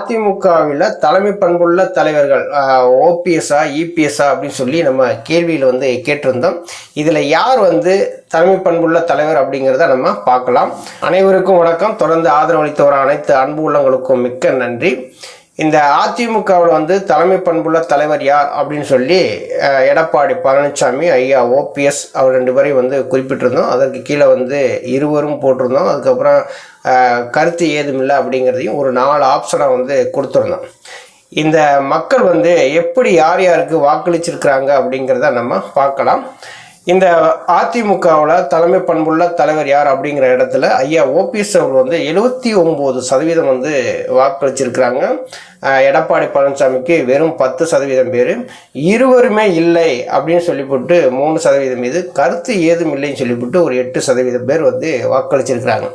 அதிமுகவில் தலைமை பண்புள்ள தலைவர்கள் ஓபிஎஸ்ஆ இபிஎஸ்ஆ அப்படின்னு சொல்லி நம்ம கேள்வியில் வந்து கேட்டிருந்தோம். இதில் யார் வந்து தலைமை பண்புள்ள தலைவர் அப்படிங்கிறத நம்ம பார்க்கலாம். அனைவருக்கும் வணக்கம். தொடர்ந்து ஆதரவளித்து வர அனைத்து அன்பு உள்ளங்களுக்கும் மிக்க நன்றி. இந்த அதிமுகவில் வந்து தலைமை பண்புள்ள தலைவர் யார் அப்படின்னு சொல்லி எடப்பாடி பழனிசாமி ஐயா ஓபிஎஸ் அவர் ரெண்டு பேரையும் வந்து குறிப்பிட்டிருந்தோம். அதற்கு கீழே வந்து இருவரும் போட்டிருந்தோம். அதுக்கப்புறம் கருத்து ஏதுமில்லை அப்படிங்கிறதையும் ஒரு நாலு ஆப்ஷனாக வந்து கொடுத்துருந்தோம். இந்த மக்கள் வந்து எப்படி யார் யாருக்கு வாக்களிச்சிருக்கிறாங்க அப்படிங்கிறத நம்ம பார்க்கலாம். இந்த அதிமுகவில் தலைமை பண்புள்ள தலைவர் யார் அப்படிங்கிற இடத்துல ஐயா ஓபிஎஸ் அவர்கள் வந்து எழுபத்தி ஒம்பது சதவீதம் வந்து வாக்களிச்சிருக்கிறாங்க. எடப்பாடி பழனிசாமிக்கு வெறும் பத்து சதவீதம் பேர். இருவருமே இல்லை அப்படின்னு சொல்லிவிட்டு மூணு சதவீதம் மீது கருத்து ஏதும் இல்லைன்னு சொல்லிவிட்டு ஒரு எட்டு சதவீதம் பேர் வந்து வாக்களிச்சிருக்கிறாங்க.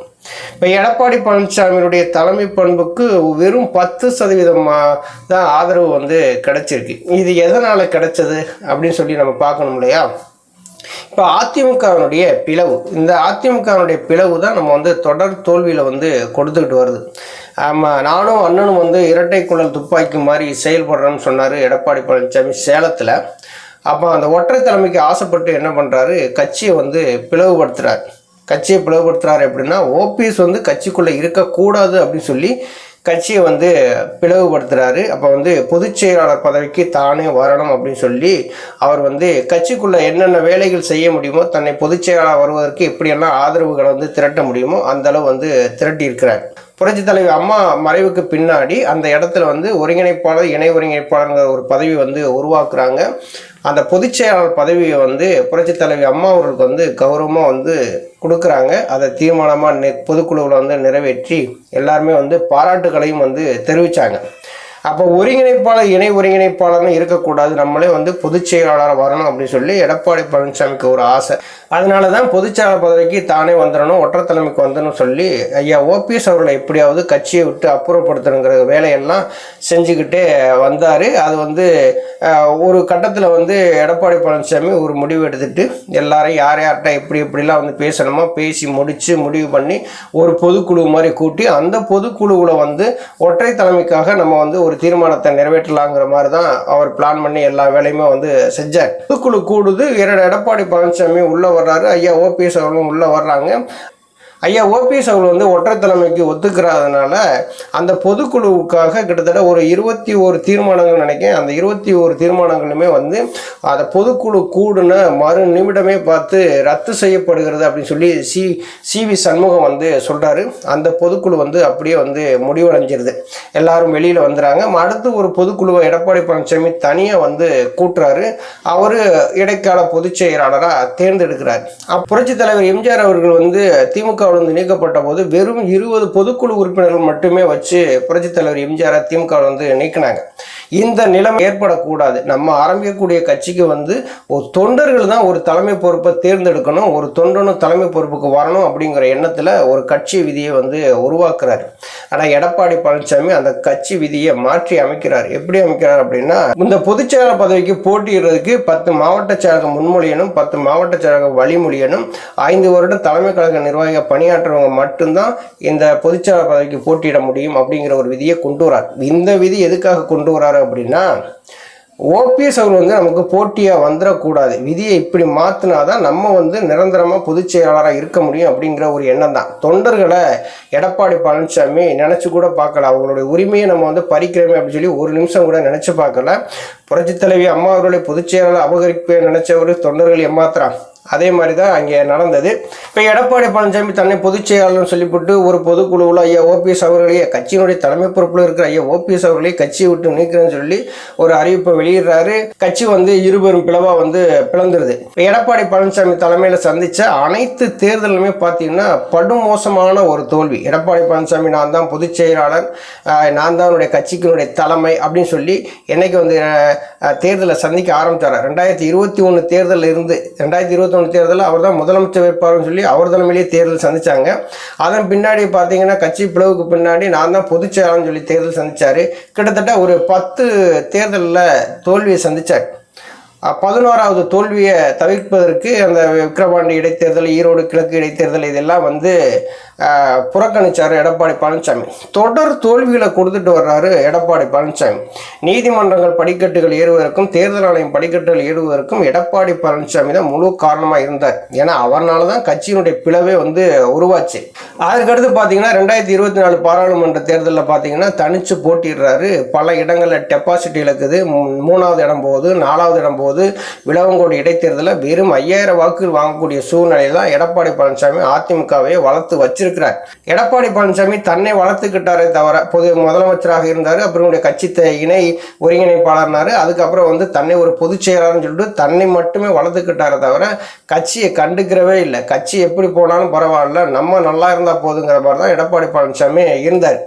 இப்போ எடப்பாடி பழனிசாமியினுடைய தலைமை பண்புக்கு வெறும் பத்து சதவீதமாக தான் ஆதரவு வந்து கிடைச்சிருக்கு. இது எதனால் கிடைச்சது அப்படின்னு சொல்லி நம்ம பார்க்கணும் இல்லையா? இப்போ அதிமுகவினுடைய பிளவு இந்த அதிமுகவினுடைய பிளவு தான் நம்ம வந்து தொடர் தோல்வியில் வந்து கொடுத்துக்கிட்டு வருது. ஆமாம் நானும் அண்ணனும் வந்து இரட்டை குழல் துப்பாக்கி மாதிரி செயல்படுறேன்னு சொன்னார் எடப்பாடி பழனிசாமி சேலத்தில். அப்போ அந்த ஒற்றை தலைமைக்கு ஆசைப்பட்டு என்ன பண்ணுறாரு கட்சியை வந்து பிளவுபடுத்துகிறார் கட்சியை பிளவுபடுத்துறாரு எப்படின்னா ஓபிஎஸ் வந்து கட்சிக்குள்ளே இருக்கக்கூடாது அப்படின்னு சொல்லி கட்சியை வந்து பிளவுபடுத்துகிறாரு அப்போ வந்து பொதுச் செயலாளர் பதவிக்கு தானே வரணும் அப்படின்னு சொல்லி அவர் வந்து கட்சிக்குள்ளே என்னென்ன வேலைகள் செய்ய முடியுமோ தன்னை பொதுச் செயலாளர் வருவதற்கு எப்படியெல்லாம் ஆதரவுகளை வந்து திரட்ட முடியுமோ அந்த அளவு வந்து திரட்டியிருக்கிறார். புரட்சி தலைவி அம்மா மறைவுக்கு பின்னாடி அந்த இடத்துல வந்து ஒருங்கிணைப்பாளர் இணை ஒருங்கிணைப்பாளருங்கிற ஒரு பதவி வந்து உருவாக்குறாங்க. அந்த பொதுச் செயலாளர் பதவியை வந்து புரட்சி தலைவி அம்மா அவர்களுக்கு வந்து கௌரவமாக வந்து கொடுக்குறாங்க. அதை தீர்மானமாக பொதுக்குழுவில் வந்து நிறைவேற்றி எல்லாருமே வந்து பாராட்டுகளையும் வந்து தெரிவித்தாங்க அப்போ ஒருங்கிணைப்பாளர் இணை ஒருங்கிணைப்பாளர்னு இருக்கக்கூடாது. நம்மளே வந்து பொதுச் செயலாளர் வரணும் அப்படின்னு சொல்லி எடப்பாடி பழனிசாமிக்கு ஒரு ஆசை. அதனால தான் பொதுச் செயலாளர் பதவிக்கு தானே வந்துடணும் ஒற்றை தலைமைக்கு வந்துடணும் சொல்லி ஐயா ஓபிஎஸ் அவர்களை எப்படியாவது கட்சியை விட்டு அப்புறப்படுத்தணுங்கிற வேலையெல்லாம் செஞ்சுக்கிட்டே வந்தார். அது வந்து ஒரு கட்டத்தில் வந்து எடப்பாடி பழனிசாமி ஒரு முடிவு எடுத்துட்டு எல்லாரையும் யார் யார்கிட்ட எப்படி எப்படிலாம் வந்து பேசணுமோ பேசி முடித்து முடிவு பண்ணி ஒரு பொதுக்குழு மாதிரி கூட்டி அந்த பொதுக்குழுவில் வந்து ஒற்றை தலைமைக்காக நம்ம வந்து ஒரு தீர்மானத்தை நிறைவேற்றலாங்கிற மாதிரி தான் அவர் பிளான் பண்ணி எல்லா வேலையுமே வந்து செஞ்சார். பொதுக்குழு கூடுது இர- எடப்பாடி பழனிசாமி உள்ளே வர்றாரு ஐயா ஓபிஎஸ் அவர்களும் உள்ளே வர்றாங்க. ஐயா ஓபிஎஸ் அவர்கள் வந்து ஒற்றைத்தலைமைக்கு ஒத்துக்கிறதுனால அந்த பொதுக்குழுவுக்காக கிட்டத்தட்ட ஒரு இருபத்தி ஒரு தீர்மானங்கள் நினைக்கிறேன். அந்த இருபத்தி ஒரு தீர்மானங்களுமே வந்து அந்த பொதுக்குழு கூடுன மறு நிமிடமே பார்த்து ரத்து செய்யப்படுகிறது அப்படின்னு சொல்லி சி சிவி சண்முகம் வந்து சொல்கிறாரு அந்த பொதுக்குழு வந்து அப்படியே வந்து முடிவடைஞ்சிருது. எல்லாரும் வெளியில் வந்துடுறாங்க அடுத்து ஒரு பொதுக்குழுவை எடப்பாடி பழனிசாமி தனியாக வந்து கூட்டுறாரு. அவர் இடைக்கால பொதுச் செயலாளராக தேர்ந்தெடுக்கிறார். அப்ப புரட்சித் தலைவர் எம்ஜிஆர் அவர்கள் வந்து திமுக திமுகவிலிருந்து நீக்கப்பட்ட போது வெறும் இருபது பொதுக்குழு உறுப்பினர்கள் மட்டுமே வச்சு புரட்சித் தலைவர் எம்ஜிஆர் திமுக வந்து நீக்கினாங்க. இந்த நிலைமை ஏற்படக்கூடாது. நம்ம ஆரம்பிக்கக்கூடிய கட்சிக்கு வந்து ஒரு தொண்டர்கள் தான் ஒரு தலைமை பொறுப்பை தேர்ந்தெடுக்கணும் ஒரு தொண்டனும் தலைமை பொறுப்புக்கு வரணும் அப்படிங்கிற எண்ணத்தில் ஒரு கட்சி விதியை வந்து உருவாக்குறாரு. ஆனால் எடப்பாடி பழனிசாமி அந்த கட்சி விதியை மாற்றி அமைக்கிறார். எப்படி அமைக்கிறார் அப்படின்னா இந்த பொதுச் செயலாளர் பதவிக்கு போட்டியிடுறதுக்கு பத்து மாவட்ட செயலகம் முன்மொழியனும் பத்து மாவட்ட செயலகம் வழிமொழியனும் ஐந்து வருடம் தலைமை கழக நிர்வாகிக பணியாற்றுறவங்க மட்டும்தான் இந்த பொதுச் செயலாளர் பதவிக்கு போட்டியிட முடியும் அப்படிங்கிற ஒரு விதியை கொண்டு வரார். இந்த விதி எதுக்காக கொண்டு வராரு அப்படின்னா ஓபிஎஸ் அவர் வந்து நமக்கு போட்டியாக வந்துடக்கூடாது விதியை இப்படி மாற்றினா தான் நம்ம வந்து நிரந்தரமாக பொதுச் செயலாளராக இருக்க முடியும் அப்படிங்கிற ஒரு எண்ணம் தான் தொண்டர்களை எடப்பாடி பழனிசாமி நினச்சி கூட பார்க்கல. அவங்களுடைய உரிமையை நம்ம வந்து பறிக்கிறோமே அப்படின்னு சொல்லி ஒரு நிமிஷம் கூட நினச்சி பார்க்கல. புரட்சித் தலைவி அம்மா அவர்களை பொதுச் செயலாளர் அபகரிப்பு நினச்சவர் தொண்டர்கள் ஏமாத்துறான். அதே மாதிரி தான் அங்கே நடந்தது. இப்போ எடப்பாடி பழனிசாமி தன்னை பொதுச் செயலாளர்னு சொல்லிவிட்டு ஒரு பொதுக்குழுவில் ஐயா ஓபிஎஸ் அவர்களையே கட்சியினுடைய தலைமை பொறுப்பில் இருக்கிற ஐயா ஓபிஎஸ் அவர்களே கட்சியை விட்டு நீக்கிறேன்னு சொல்லி ஒரு அறிவிப்பை வெளியிடுறாரு. கட்சி வந்து இருபெரும் பிளவாக வந்து பிளந்துருது. இப்போ எடப்பாடி பழனிசாமி தலைமையில் சந்தித்த அனைத்து தேர்தலுமே பார்த்தீங்கன்னா படுமோசமான ஒரு தோல்வி. எடப்பாடி பழனிசாமி நான் தான் பொதுச் செயலாளர் நான் தான் என்னுடைய கட்சிக்கினுடைய தலைமை அப்படின்னு சொல்லி என்னைக்கு வந்து தேர்தலை சந்திக்க ஆரம்பித்தார் ரெண்டாயிரத்தி இருபத்தி ஒன்று தேர்தலில் இருந்து ரெண்டாயிரத்தி இருபத்தி இருபத்தொன்று தேர்தலில் அவர் தான் முதலமைச்சர் வேட்பாளர்னு சொல்லி அவர் தலைமையிலேயே தேர்தல் சந்தித்தாங்க அதன் பின்னாடி பார்த்தீங்கன்னா கட்சி பிளவுக்கு பின்னாடி நான் தான் பொதுச்செயலாளர்னு சொல்லி தேர்தல் சந்தித்தார் கிட்டத்தட்ட ஒரு பத்து தேர்தலில் தோல்வியை சந்திச்சார். பதினோராவது தோல்வியை தவிர்ப்பதற்கு அந்த விக்கிரவாண்டி இடைத்தேர்தல் ஈரோடு கிழக்கு இடைத்தேர்தல் இதெல்லாம் வந்து புறக்கணிச்சார் எடப்பாடி பழனிசாமி. தொடர் தோல்விகளை கொடுத்துட்டு வர்றாரு எடப்பாடி பழனிசாமி. நீதிமன்றங்கள் படிக்கட்டுகள் ஏறுவதற்கும் தேர்தல் ஆணையம் படிக்கட்டுகள் ஏறுவதற்கும் எடப்பாடி பழனிசாமி தான் முழு காரணமாக இருந்தார். ஏன்னா அவரால் தான் கட்சியினுடைய பிளவே வந்து உருவாச்சு. அதுக்கடுத்து பார்த்தீங்கன்னா ரெண்டாயிரத்தி இருபத்தி நாலு பாராளுமன்ற தேர்தலில் பார்த்தீங்கன்னா தனிச்சு போட்டிடுறாரு பல இடங்களில் டெபாசிட் இழக்குது. மூணாவது இடம் போகுது நாலாவது இடம் போகுது. விளவங்கோடு இடைத்தேர்தலில் வெறும் ஐயாயிரம் வாக்குகள் வாங்கக்கூடிய சூழ்நிலையில் தான் எடப்பாடி பழனிசாமி அதிமுகவை வளர்த்து வச்சிருக்கிறார். எடப்பாடி பழனிசாமி தன்னை வளர்த்துக்கிட்டாரே தவிர பொது முதலமைச்சராக இருந்தார் அப்புறம் கட்சி இணை ஒருங்கிணைப்பாளர்னாரு அதுக்கப்புறம் வந்து தன்னை ஒரு பொதுச் செயலாளர்னு சொல்லிட்டு தன்னை மட்டுமே வளர்த்துக்கிட்டாரே தவிர கட்சியை கண்டுக்கிறவே இல்லை. கட்சி எப்படி போனாலும் பரவாயில்ல நம்ம நல்லா இருந்தால் போதுங்கிற மாதிரி தான் எடப்பாடி பழனிசாமி இருந்தார்.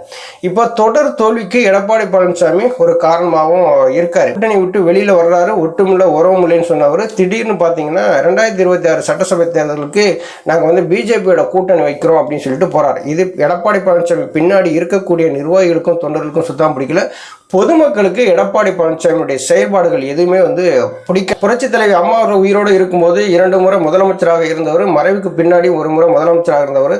இப்போ தொடர் தோல்விக்கு எடப்பாடி பழனிசாமி ஒரு காரணமாகவும் இருக்கார். கூட்டணி விட்டு வெளியில் வர்றாரு ஒட்டுமில்ல உறவும் இல்லைன்னு சொன்னவர் திடீர்னு பார்த்தீங்கன்னா ரெண்டாயிரத்தி இருபத்தி ஆறு சட்டசபை தேர்தலுக்கு நாங்கள் வந்து பிஜேபியோட கூட்டணி வைக்கிறோம் அப்படின்னு சொல்லிட்டு போகிறார் இது எடப்பாடி பழனிசாமி பின்னாடி இருக்கக்கூடிய நிர்வாகிகளுக்கும் தொண்டர்களுக்கும் சுத்தம் பிடிக்கல. பொதுமக்களுக்கு எடப்பாடி பழனிசாமியுடைய செயல்பாடுகள் எதுவுமே வந்து பிடிக்க புரட்சி தலைவி அம்மா அவர்கள் உயிரோடு இருக்கும்போது இரண்டு முறை முதலமைச்சராக இருந்தவர் மறைவுக்கு பின்னாடி ஒரு முறை முதலமைச்சராக இருந்தவர்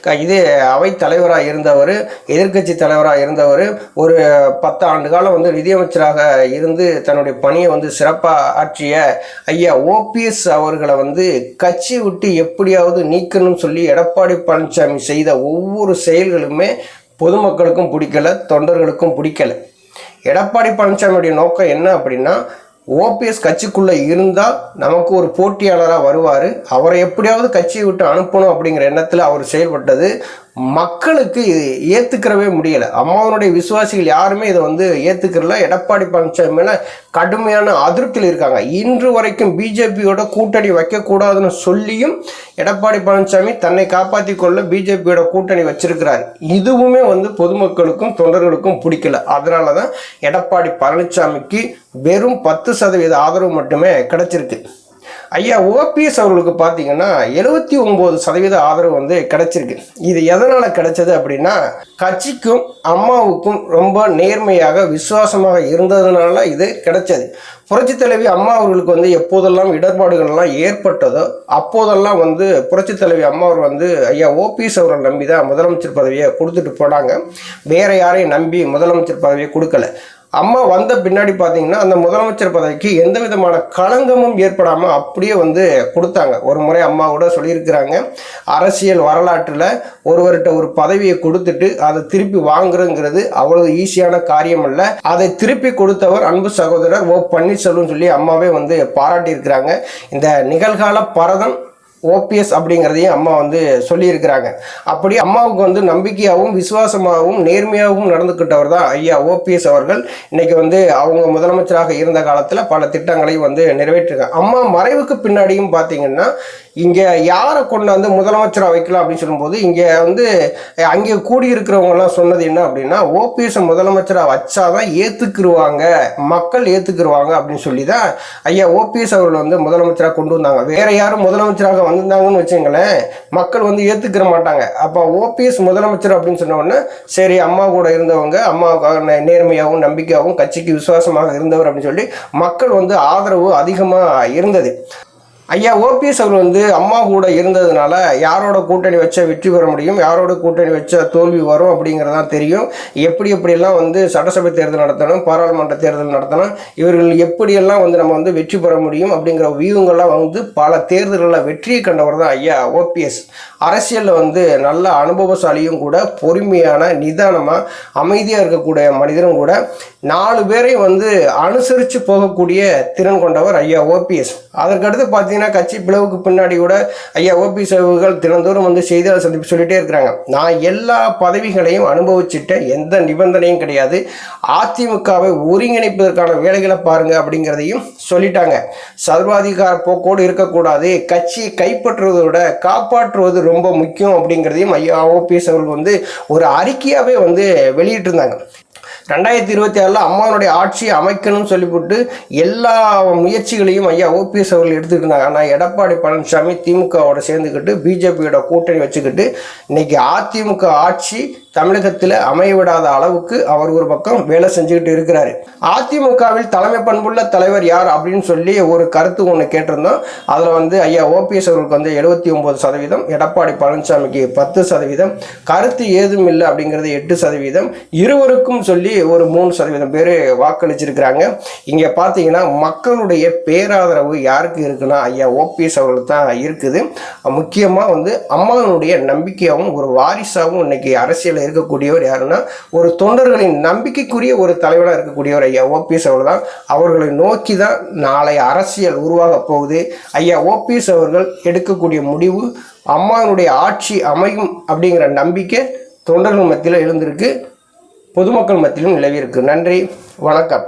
க- இது அவை தலைவராக இருந்தவர் எதிர்க்கட்சி தலைவராக இருந்தவர் ஒரு பத்து ஆண்டு காலம் வந்து நிதியமைச்சராக இருந்து தன்னுடைய பணியை வந்து சிறப்பாக ஆற்றிய ஐயா ஓபிஎஸ் அவர்களை வந்து கட்சி விட்டு எப்படியாவது நீக்கணும்னு சொல்லி எடப்பாடி பழனிசாமி செய்த ஒவ்வொரு செயல்களுமே பொதுமக்களுக்கும் பிடிக்கல தொண்டர்களுக்கும் பிடிக்கல. எடப்பாடி பழனிசாமியுடைய நோக்கம் என்ன அப்படின்னா ஓபிஎஸ் கட்சிக்குள்ளே இருந்தால் நமக்கு ஒரு போட்டியாளராக வருவார். அவரை எப்படியாவது கட்சியை விட்டு அனுப்பணும் அப்படிங்கிற எண்ணத்தில் அவர் செயல்பட்டது. மக்களுக்கு இது ஏற்றுக்கிறவே முடியலை. அம்மாவனுடைய விசுவாசிகள் யாருமே இதை வந்து ஏற்றுக்கிறல எடப்பாடி பழனிசாமி மேலே கடுமையான அதிருப்தியில் இருக்காங்க. இன்று வரைக்கும் பிஜேபியோட கூட்டணி வைக்கக்கூடாதுன்னு சொல்லியும் எடப்பாடி பழனிசாமி தன்னை காப்பாற்றி கொள்ள பிஜேபியோட கூட்டணி வச்சிருக்கிறார். இதுவுமே வந்து பொதுமக்களுக்கும் தொண்டர்களுக்கும் பிடிக்கல. அதனால தான் எடப்பாடி பழனிசாமிக்கு வெறும் பத்து சதவீத ஆதரவு மட்டுமே கிடைச்சிருக்கு. ஐயா ஓபிஎஸ் அவர்களுக்கு பார்த்தீங்கன்னா எழுபத்தி ஒம்பது சதவீத ஆதரவு வந்து கிடைச்சிருக்கு. இது எதனால் கிடைச்சது அப்படின்னா கட்சிக்கும் அம்மாவுக்கும் ரொம்ப நேர்மையாக விசுவாசமாக இருந்ததுனால இது கிடைச்சது. புரட்சி தலைவி அம்மா அவர்களுக்கு வந்து எப்போதெல்லாம் இடர்பாடுகள்லாம் ஏற்பட்டதோ அப்போதெல்லாம் வந்து புரட்சி தலைவி அம்மா அவர் வந்து ஐயா ஓபிஎஸ் அவரை நம்பி தான் முதலமைச்சர் பதவியை கொடுத்துட்டு போனாங்க. வேற யாரையும் நம்பி முதலமைச்சர் பதவியை கொடுக்கல. அம்மா வந்த பின்னாடி பார்த்தீங்கன்னா அந்த முதலமைச்சர் பதவிக்கு எந்த விதமான களங்கமும் ஏற்படாமல் அப்படியே வந்து கொடுத்தாங்க. ஒரு முறை அம்மா கூட சொல்லியிருக்கிறாங்க அரசியல் வரலாற்றில் ஒருவர்கிட்ட ஒரு பதவியை கொடுத்துட்டு அதை திருப்பி வாங்குறங்கிறது அவ்வளவு ஈஸியான காரியம் அல்ல அதை திருப்பி கொடுத்தவர் அன்பு சகோதரர் ஓ பன்னீர்செல்வம் சொல்லி அம்மாவே வந்து பாராட்டியிருக்கிறாங்க. இந்த நிகழ்கால பரதம் ஓபிஎஸ் அப்படிங்கிறதையும் அம்மா வந்து சொல்லியிருக்கிறாங்க. அப்படி அம்மாவுக்கு வந்து நம்பிக்கையாகவும் விசுவாசமாகவும் நேர்மையாகவும் நடந்துக்கிட்டவர் தான் ஐயா ஓபிஎஸ் அவர்கள். இன்னைக்கு வந்து அவங்க முதலமைச்சராக இருந்த காலத்தில் பல திட்டங்களையும் வந்து நிறைவேற்றிருக்காங்க. அம்மா மறைவுக்கு பின்னாடியும் பார்த்தீங்கன்னா இங்கே யாரை கொண்டு வந்து முதலமைச்சராக வைக்கலாம் அப்படின்னு சொல்லும்போது இங்கே வந்து அங்கே கூடியிருக்கிறவங்கலாம் சொன்னது என்ன அப்படின்னா ஓபிஎஸ் முதலமைச்சராக வச்சாதான் ஏற்றுக்குருவாங்க மக்கள் ஏற்றுக்குருவாங்க அப்படின்னு சொல்லி தான் ஐயா ஓபிஎஸ் அவர்கள் வந்து முதலமைச்சராக கொண்டு வந்தாங்க. வேற யாரும் முதலமைச்சராக வந்திருந்தாங்கன்னு வச்சுங்களேன் மக்கள் வந்து ஏற்றுக்கிற மாட்டாங்க. அப்போ ஓபிஎஸ் முதலமைச்சர் அப்படின்னு சொன்ன சரி அம்மா கூட இருந்தவங்க அம்மாவுக்காக நேர்மையாகவும் நம்பிக்கையாகவும் கட்சிக்கு விசுவாசமாக இருந்தவர் அப்படின்னு சொல்லி மக்கள் வந்து ஆதரவு அதிகமாக இருந்தது. ஐயா ஓபிஎஸ் அவர் வந்து அம்மா கூட இருந்ததுனால யாரோட கூட்டணி வச்சா வெற்றி பெற முடியும் யாரோட கூட்டணி வச்சா தோல்வி வரும் அப்படிங்கிறதான் தெரியும். எப்படி எப்படியெல்லாம் வந்து சட்டசபை தேர்தல் நடத்தணும் பாராளுமன்ற தேர்தல் நடத்தணும் இவர்கள் எப்படியெல்லாம் வந்து நம்ம வந்து வெற்றி பெற முடியும் அப்படிங்கிற வியூங்கள்லாம் வந்து பல தேர்தல்களில் வெற்றியை கண்டவர் தான் ஐயா ஓபிஎஸ். அரசியலில் வந்து நல்ல அனுபவசாலியும் கூட பொறுமையான நிதானமாக அமைதியாக இருக்கக்கூடிய மனிதரும் கூட நாலு பேரையும் வந்து அனுசரித்து போகக்கூடிய திறன் கொண்டவர் ஐயா ஓபிஎஸ். அதற்கடுத்து பார்த்தீங்கன்னா கட்சி பிளவுக்கு பின்னாடி கூட ஐயா ஓபிஎஸ் அவர்கள் தினந்தோறும் வந்து செய்தியாளர் சந்திப்பு சொல்லிட்டே இருக்கிறாங்க. நான் எல்லா பதவிகளையும் அனுபவிச்சுட்டேன் எந்த நிபந்தனையும் கிடையாது. அதிமுகவை ஒருங்கிணைப்பதற்கான வேலைகளை பாருங்க அப்படிங்கிறதையும் சொல்லிட்டாங்க. சர்வாதிகார போக்கோடு இருக்கக்கூடாது. கட்சியை கைப்பற்றுவதை விட காப்பாற்றுவது ரொம்ப முக்கியம் அப்படிங்கிறதையும் ஐயா ஓபிஎஸ் அவர்கள் வந்து ஒரு அறிக்கையாகவே வந்து வெளியிட்டிருந்தாங்க. ரெண்டாயிரத்தி இருபத்தி ஆறில் அம்மாவனுடைய ஆட்சியை அமைக்கணும்னு சொல்லிவிட்டு எல்லா முயற்சிகளையும் ஐயா ஓபிஎஸ் அவர்கள் எடுத்துக்கிட்டு இருந்தாங்க. ஆனால் எடப்பாடி பழனிசாமி திமுகவோட சேர்ந்துக்கிட்டு பிஜேபியோட கூட்டணி வச்சுக்கிட்டு இன்னைக்கு அதிமுக ஆட்சி தமிழகத்தில் அமைய விடாத அளவுக்கு அவர் ஒரு பக்கம் வேலை செஞ்சுக்கிட்டு இருக்கிறாரு. அதிமுகவில் தலைமை பண்புள்ள தலைவர் யார் அப்படின்னு சொல்லி ஒரு கருத்து ஒன்று கேட்டிருந்தோம். அதில் வந்து ஐயா ஓபிஎஸ் அவர்களுக்கு வந்து எழுபத்தி ஒம்பது சதவீதம் எடப்பாடி பழனிசாமிக்கு பத்து சதவீதம் கருத்து ஏதும் இல்லை அப்படிங்கிறது எட்டு சதவீதம். இருவருக்கும் சொல்லி ஒரு மூணு சதவீதம் பேர் வாக்களிச்சிருக்கிறாங்க. இங்கே பார்த்தீங்கன்னா மக்களுடைய பேராதரவு யாருக்கு இருக்குன்னா ஐயா ஓபிஎஸ் அவர்களுக்கு தான் இருக்குது. முக்கியமாக வந்து அம்மாவனுடைய நம்பிக்கையாகவும் ஒரு வாரிசாகவும் இன்னைக்கு அரசியல் இருக்கக்கூடியவர் யாருன்னா ஒரு தொண்டர்களின் நம்பிக்கைக்குரிய ஒரு தலைவராக இருக்கக்கூடியவர் ஐயா ஓபிஎஸ் அவர்கள் தான் அவர்களை நோக்கி தான் நாளை அரசியல் உருவாக போகுது. ஐயா ஓபிஎஸ் அவர்கள் எடுக்கக்கூடிய முடிவு அம்மாவினுடைய ஆட்சி அமையும் அப்படிங்கிற நம்பிக்கை தொண்டர்கள் மத்தியில் எழுந்திருக்கு. பொதுமக்கள் மத்தியிலும் நிலவியிருக்கு நன்றி வணக்கம்.